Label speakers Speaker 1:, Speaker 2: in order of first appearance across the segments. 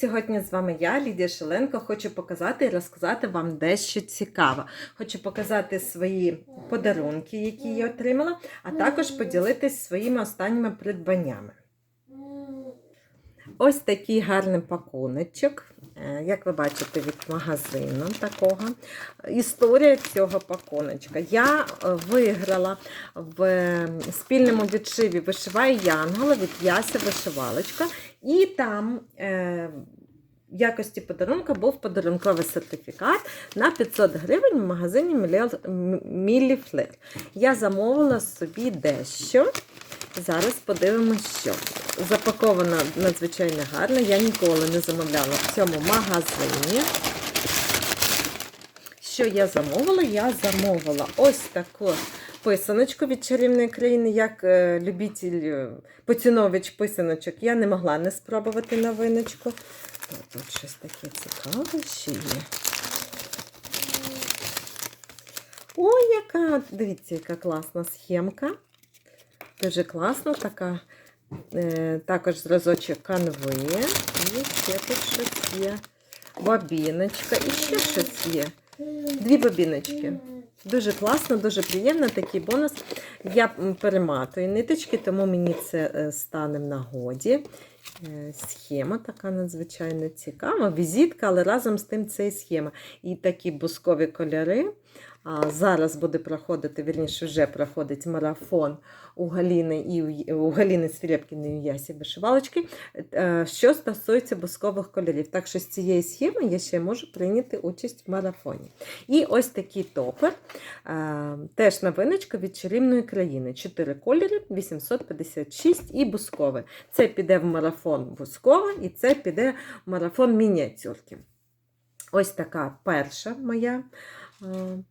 Speaker 1: Сьогодні з вами я, Лідія Шеленко, хочу показати і розказати вам дещо цікаве. Хочу показати свої подарунки, які я отримала, а також поділитись своїми останніми придбаннями. Ось такий гарний пакуночок, е, як ви бачите, від магазину такого. Історія цього пакуночка. Я е, виграла в спільному відшиві Вишиває Янгола від Яся Вишивалочка. І там е, в якості подарунка був подарунковий сертифікат на 500 гривень в магазині Міллі Я замовила собі дещо. Зараз подивимося, що. Запаковано надзвичайно гарно. Я ніколи не замовляла в цьому магазині. Що я замовила? Я замовила ось таку писаночку від чарівної країни, як е, любитель, е, поцінович писаночок. Я не могла не спробувати новиночку. Тут щось таке цікаве ще є. Ой, яка, дивіться, яка класна схемка. Дуже класна така. Е, також зразочок канви. І ще тут щось є. Бобіночка. І ще щось є. Дві бобіночки. Дуже класно, дуже приємно такий бонус. Я перематую ниточки, тому мені це е, стане в нагоді. Е, Схема така надзвичайно цікава. Візитка, але разом з тим це і схема. І такі бускові кольори. Зараз буде проходити, вірніше, вже проходить марафон у Галіни і у, Галіни Свірєпкіної і у Ясі Вишивалочки, е, що стосується бускових кольорів. Так що з цієї схеми я ще можу прийняти участь в марафоні. І ось такий топер, е, теж новиночка від чарівної країни. Чотири кольори, 856 і бускове. Це піде в марафон бускове, і це піде в марафон мініатюрки. Ось така перша моя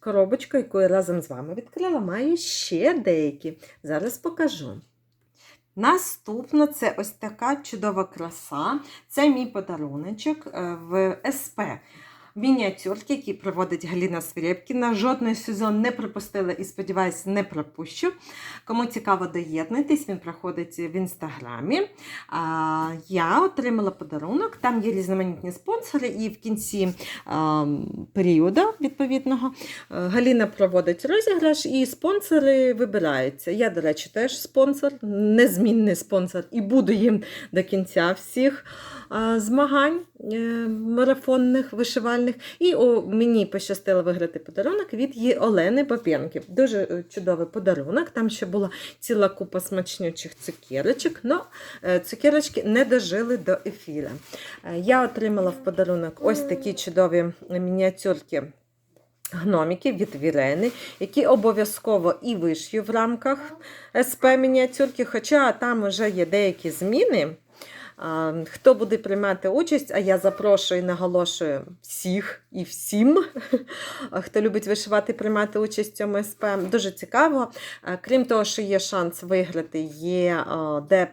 Speaker 1: коробочка, яку я разом з вами відкрила. Маю ще деякі. Зараз покажу. Наступна це ось така чудова краса. Це мій подаруночок е, в СП. Мініатюрки, які проводить Галіна Свірєпкіна. Жодний сезон не пропустила і, сподіваюся, не пропущу. Кому цікаво доєднуйтесь, він проходить в інстаграмі. Я отримала подарунок, там є різноманітні спонсори, і в кінці періоду відповідного е, Галіна проводить розіграш, і спонсори вибираються. Я, до речі, теж спонсор, незмінний спонсор, і буду їм до кінця всіх змагань марафонних, вишивальних. І о, мені пощастило виграти подарунок від Олени Попенки. Дуже е, чудовий подарунок. Там ще була ціла купа смачнючих цукерочок, але цукерочки не дожили до ефіра. Е, Я отримала в подарунок ось такі чудові мініатюрки. Гноміки від Вірени, які обов'язково і вишью в рамках СП мініатюрки, хоча там вже є деякі зміни. Хто буде приймати участь, а я запрошую і наголошую всіх і всім, хто любить вишивати, приймати участь в цьому СП. Дуже цікаво. Крім того, що є шанс виграти, є де,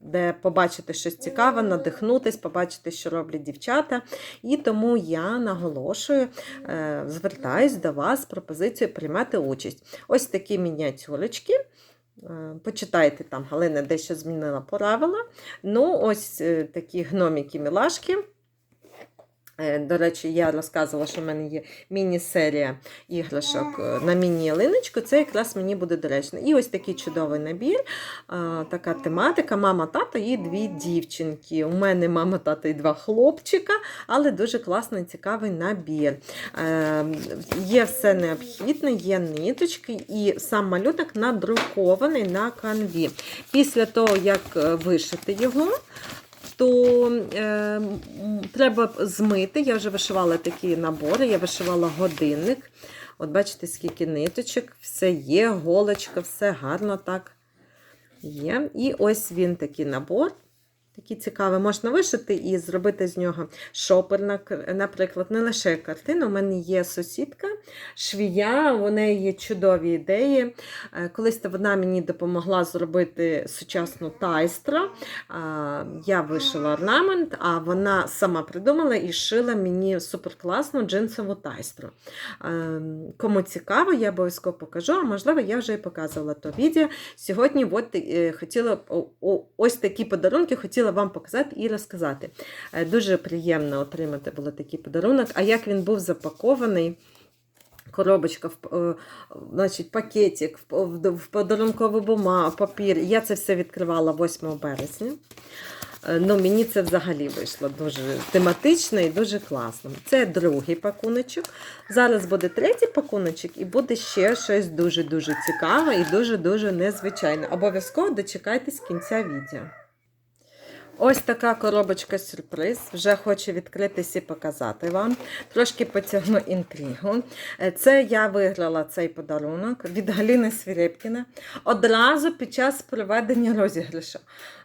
Speaker 1: де побачити щось цікаве, надихнутись, побачити, що роблять дівчата. І тому я наголошую, е, звертаюсь до вас з пропозицією приймати участь. Ось такі мініатюрочки. Е, Почитайте там, Галина дещо змінила правила. Ну, ось е, такі гноміки мілашки. Е, До речі, я розказувала, що в мене є міні-серія іграшок е, на міні-ялиночку. Це якраз мені буде доречно. І ось такий чудовий набір, така тематика: мама, тато і дві дівчинки. У мене мама, тато і два хлопчика, але дуже класний цікавий набір. Е, Є все необхідне, є ниточки, і сам малюнок надрукований на канві. Після того, як е, вишити його, то е, треба змити. Я вже вишивала такі набори, я вишивала годинник. От бачите, скільки ниточок, все є, голочка, все гарно так є. І ось він такий набор. Такий цікавий, можна вишити і зробити з нього шопер, наприклад, не лише картину. У мене є сусідка, швія, у неї є чудові ідеї. Е, Колись вона мені допомогла зробити сучасну тайстру. Я вишила орнамент, а вона сама придумала і шила мені суперкласну джинсову тайстру. Е, Кому цікаво, я обов'язково покажу, а можливо, я вже і показувала то відео. Сьогодні от, е, хотіла ось такі подарунки хотіла хотіла вам показати і розказати. Е, Дуже приємно отримати було такий подарунок. А як він був запакований? Коробочка, е, значить, пакетик, в подарункову бумагу, папір. Я це все відкривала 8 березня. Е, Ну, мені це взагалі вийшло дуже тематично і дуже класно. Це другий пакуночок. Зараз буде третій пакуночок і буде ще щось дуже-дуже цікаве і дуже-дуже незвичайне. Обов'язково дочекайтесь кінця відео. Ось така коробочка сюрприз. Вже хочу відкритись і показати вам. Трошки потягну інтригу. Е, Це я виграла цей подарунок від Галіни Свірепкіна одразу під час проведення розіграшу.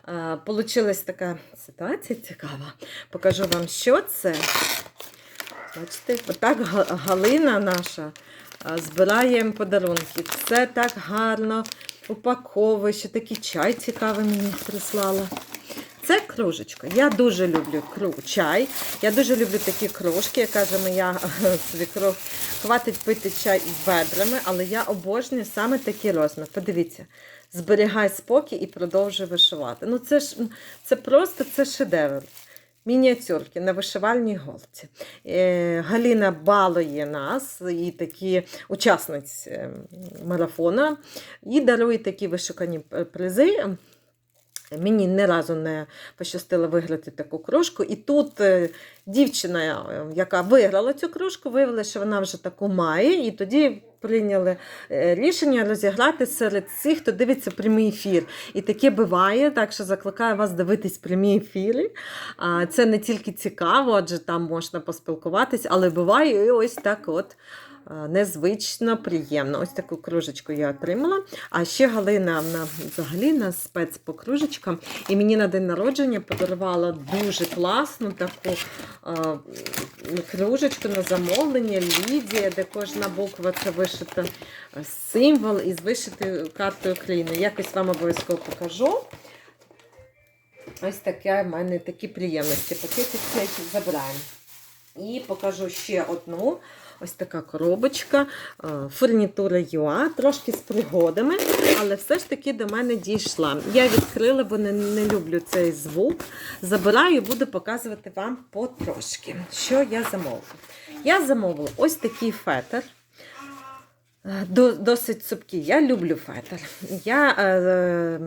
Speaker 1: Е, Получилась така ситуація цікава. Покажу вам, що це. Бачите, отак Галина наша е, збирає подарунки. Це так гарно упаковує, ще такий чай цікавий мені прислала. Це кружечка. Я дуже люблю чай. Я дуже люблю такі кружки, як каже моя свекров. Хватить пити чай ведрами, але я обожнюю саме такі розмір. Подивіться, зберігай спокій і продовжуй вишивати. Ну це ж це просто це шедевр. Мініатюрки на вишивальній голці. Е, Галіна балує нас і такі учасниць е, марафону і дарує такі вишукані е, призи. Мені ні разу не пощастило виграти таку кружку. І тут е, дівчина, е, яка виграла цю кружку, виявила, що вона вже таку має, і тоді прийняли е, рішення розіграти серед всіх, хто дивиться прямий ефір. І таке буває, так що закликаю вас дивитись прямі ефіри. Це не тільки цікаво, адже там можна поспілкуватись, але буває і ось так от. А, Незвично, приємно. Ось таку кружечку я отримала. А ще Галина вона взагалі на спец по кружечкам. І мені на день народження подарувала дуже класну таку а, кружечку на замовлення Лідія, де кожна буква це вишита а, символ із вишитою картою України. Якось вам обов'язково покажу. Ось таке в мене такі приємності. Пакетик забираємо. І покажу ще одну. Ось така коробочка, е, фурнітура ЮА, трошки з пригодами, але все ж таки до мене дійшла. Я відкрила, бо не, не люблю цей звук. Забираю буду показувати вам потрошки, що я замовила. Я замовила ось такий фетр. Е, до- Досить цупкі. Я люблю фетр. Я, е,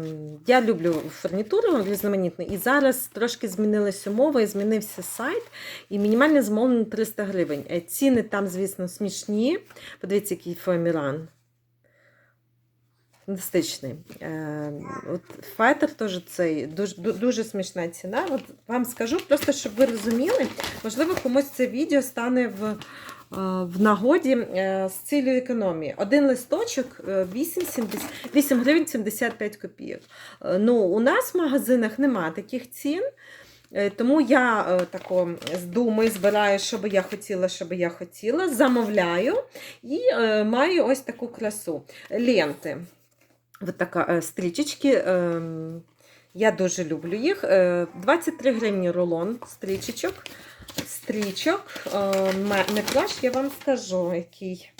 Speaker 1: я люблю фурнітуру різноманітну. І зараз трошки змінилася умова, і змінився сайт. І мінімальне замовлення 300 гривень. Е, Ціни там, звісно, смішні. Подивіться, який фоаміран. Фантастичний. Е, от фетр теж цей дуже, дуже смішна ціна. От вам скажу, просто щоб ви розуміли, можливо, комусь це відео стане в, в нагоді е, з цілею економії. Один листочок е, 8, 70, 8 гривень 75 копійок. Е, Ну, у нас в магазинах немає таких цін. Е, Тому я е, тако з збираю, що би я хотіла, що би я хотіла, замовляю і е, маю ось таку красу. Ленти. Ось така е, стрічечки. ем, Я дуже люблю їх. Е, 23 гривні рулон стрічечок. Стрічок. Е, ме- Метраж я вам скажу, який.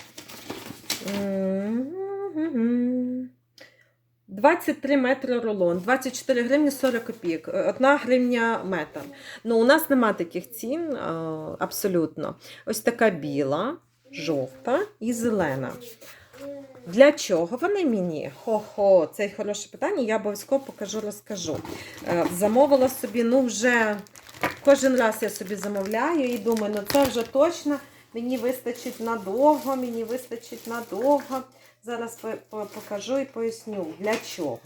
Speaker 1: 23 метри рулон, 24 гривні 40 копійок, 1 гривня метр. Ну, у нас нема таких цін е, абсолютно. Ось така біла, жовта і зелена. Для чого вони мені? Хо-хо, це хороше питання, я обов'язково покажу, розкажу. Е, Замовила собі, ну вже кожен раз я собі замовляю і думаю, ну це вже точно мені вистачить надовго, мені вистачить надовго. Зараз по- по- покажу і поясню, для чого.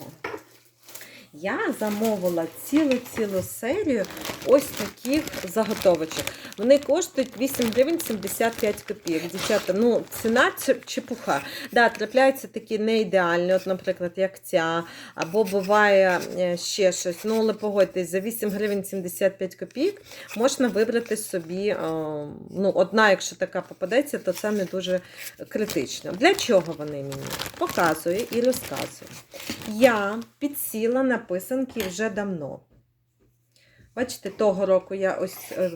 Speaker 1: Я замовила цілу-цілу серію ось таких заготовочок. Вони коштують 8 гривень 75 копійок. Дівчата, ну ціна чепуха. Да, трапляються такі не ідеальні, от, наприклад, як ця, або буває е, ще щось. Ну, але погодьтесь, за 8 гривень 75 копійок можна вибрати собі. е, Ну, одна, якщо така попадеться, то це не дуже критично. Для чого вони мені? Показую і розказую. Я підсіла на писанки вже давно. Бачите, того року я ось. е,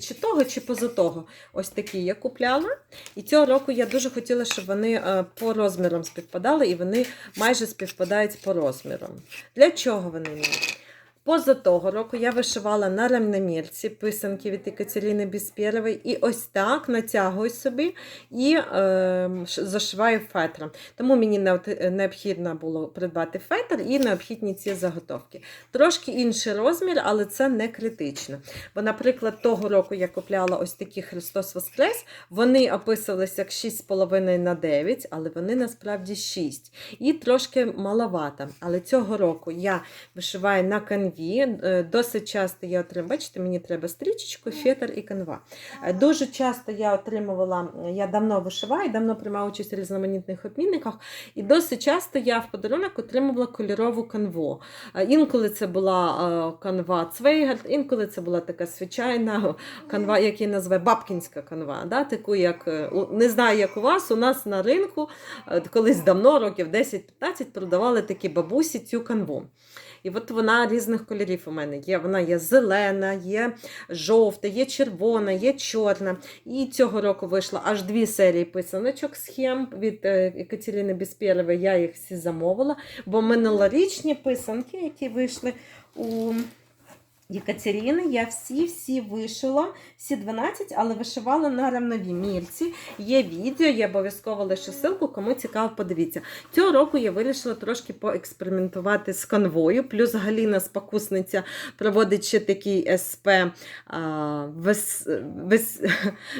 Speaker 1: Чи того, чи поза того, ось такі я купляла. І цього року я дуже хотіла, щоб вони е, по розмірам співпадали, і вони майже співпадають по розмірам. Для чого вони мені? Поза того року я вишивала на ремнемірці писанки від Екатерини Біспєрової і ось так натягую собі і е, зашиваю фетром. Тому мені необхідно було придбати фетр і необхідні ці заготовки. Трошки інший розмір, але це не критично. Бо, наприклад, того року я купляла ось такі Христос Воскрес, вони описувалися як 6,5 на 9, але вони насправді 6. І трошки маловато. Але цього року я вишиваю на канві. Е, Досить часто я отримую, бачите, мені треба стрічечку, фетр і канва. Е, Дуже часто я отримувала, я давно вишиваю, давно приймала участь у різноманітних обмінниках, і досить часто я в подарунок отримувала кольорову канву. Е, Інколи це була е, канва Цвейгард, інколи це була така звичайна канва, як її називає бабкінська канва. Да? Таку, як, е, не знаю, як у вас, у нас на ринку е, колись давно, років 10-15, продавали такі бабусі цю канву. І от вона різних кольорів у мене є. Вона є зелена, є жовта, є червона, є чорна. І цього року вийшло аж дві серії писаночок схем від е, Екатерини Біспєрової. Я їх всі замовила, бо минулорічні писанки, які вийшли у Єкатерини, я всі-всі вишила, всі 12, але вишивала на ремновій мірці. Є відео, я обов'язково лишу ссылку, кому цікаво, подивіться. Цього року я вирішила трошки поекспериментувати з канвою. Плюс Галіна Спокусниця проводить ще такий СП а, вес, вес,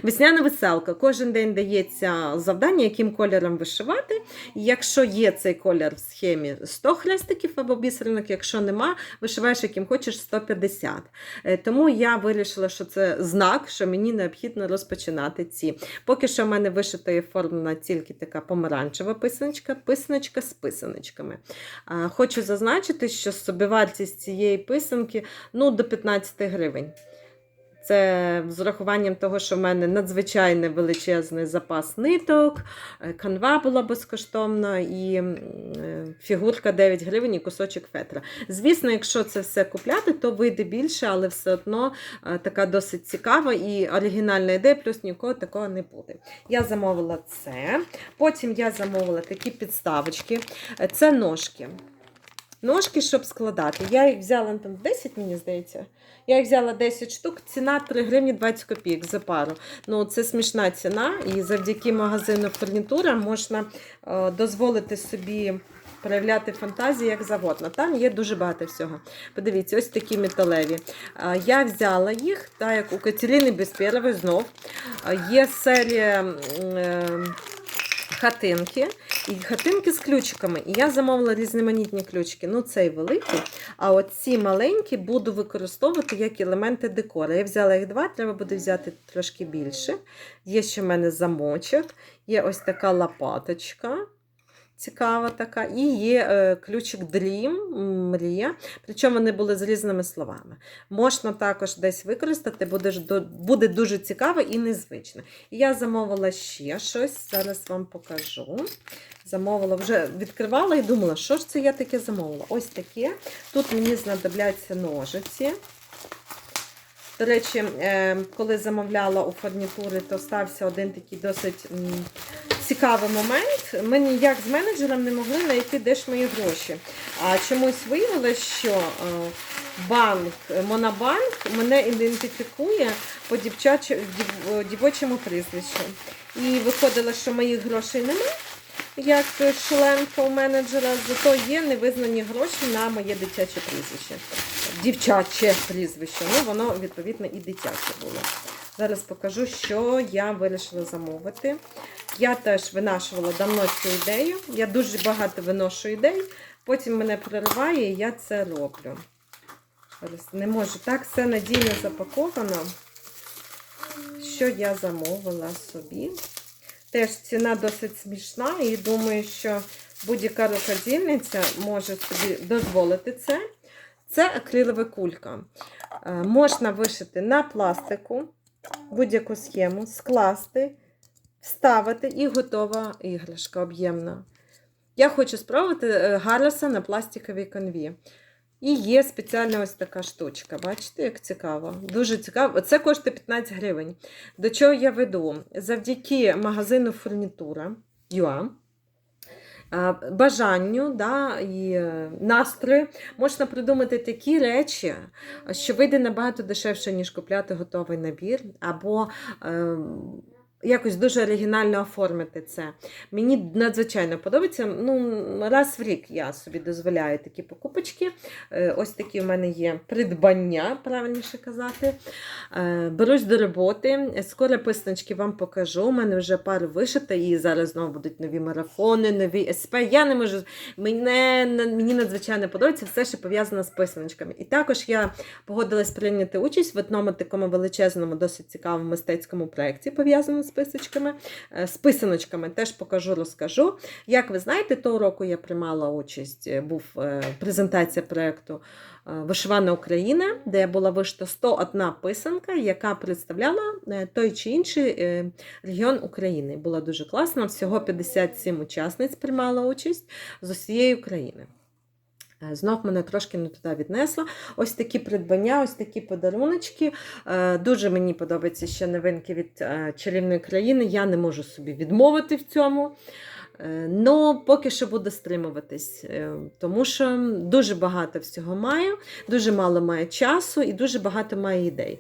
Speaker 1: весняна веселка. Кожен день дається завдання, яким кольором вишивати. Якщо є цей колір в схемі 100 хрестиків або бісеринок, якщо нема, вишиваєш яким хочеш 150. Е, Тому я вирішила, що це знак, що мені необхідно розпочинати ці. Поки що в мене вишитої оформлена тільки така помаранчева писаночка, писаночка з писаночками. Хочу зазначити, що собівартість цієї писанки ну, до 15 гривень. Це з урахуванням того, що в мене надзвичайно величезний запас ниток, е, канва була безкоштовна і е, фігурка 9 гривень і кусочок фетра. Звісно, якщо це все купляти, то вийде більше, але все одно е, така досить цікава і оригінальна ідея, плюс нікого такого не буде. Я замовила це. Потім я замовила такі підставочки. Це ножки. Ножки, щоб складати. Я їх взяла ну, там 10, мені здається. Я їх взяла 10 штук, ціна 3 гривні 20 копійок за пару. Ну, це смішна ціна, і завдяки магазину фурнітура можна е, дозволити собі проявляти фантазію як завгодно. Там є дуже багато всього. Подивіться, ось такі металеві. Е, Я взяла їх, так як у Катерини Безпєрової знов. Е, Є серія. е, Хатинки і хатинки з ключиками. І я замовила різноманітні ключики. Ну, цей великий. А от ці маленькі буду використовувати як елементи декора. Я взяла їх два, треба буде взяти трошки більше. Є ще в мене замочок, є ось така лопаточка. Цікава така. І є е, ключик Dream, мрія. Причому вони були з різними словами. Можна також десь використати, буде, буде дуже цікаво і незвично. Я замовила ще щось, зараз вам покажу. Замовила, вже відкривала і думала, що ж це я таке замовила. Ось таке. Тут мені знадобляться ножиці. До речі, е, коли замовляла у фурнітури, то стався один такий досить цікавий момент. Ми ніяк з менеджером не могли знайти, де ж мої гроші. А чомусь виявилося, що е, банк, Монобанк мене ідентифікує по дівочому прізвищу. І виходило, що моїх грошей немає. Як членка у менеджера, зато є невизнані гроші на моє дитяче прізвище. Дівчаче прізвище. Ну, воно, відповідно, і дитяче було. Зараз покажу, що я вирішила замовити. Я теж винашувала давно цю ідею. Я дуже багато виношу ідей, потім мене прориває, і я це роблю. Зараз не можу. Так, все надійно запаковано. Що я замовила собі? Теж ціна досить смішна, і думаю, що будь-яка рукодільниця може собі дозволити це. Це акрилова кулька. Е, Можна вишити на пластику будь-яку схему, скласти, вставити і готова іграшка об'ємна. Я хочу спробувати е, Гарлеса на пластиковій конві. І є спеціальна ось така штучка. Бачите, як цікаво? Дуже цікаво. Це коштує 15 гривень. До чого я веду? Завдяки магазину фурнітура е, бажанню да, і е, настрою можна придумати такі речі, що вийде набагато дешевше, ніж купляти готовий набір, або е, якось дуже оригінально оформити це. Мені надзвичайно подобається. Ну, раз в рік я собі дозволяю такі покупочки. Е, Ось такі в мене є придбання, правильніше казати. Е, Берусь до роботи. Скоро писаночки вам покажу. У мене вже пару вишита, і зараз знову будуть нові марафони, нові СП. Я не можу. Мене, мені надзвичайно подобається все, що пов'язано з писаночками. І також я погодилась прийняти участь в одному такому величезному, досить цікавому мистецькому проєкті, пов'язаному з писочками, е, з писаночками. Теж покажу, розкажу. Як ви знаєте, того року я приймала участь, е, був е, презентація проєкту Вишивана Україна, де була вишита 101 писанка, яка представляла той чи інший регіон України. Була дуже класна. Всього 57 учасниць приймала участь з усієї України. Е, Знов мене трошки не туди віднесло. Ось такі придбання, ось такі подаруночки. Е, Дуже мені подобаються ще новинки від е, чарівної країни. Я не можу собі відмовити в цьому. Ну, поки що буду стримуватись, тому що дуже багато всього маю, дуже мало маю часу і дуже багато маю ідей.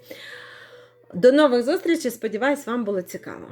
Speaker 1: До нових зустрічей. Сподіваюсь, вам було цікаво.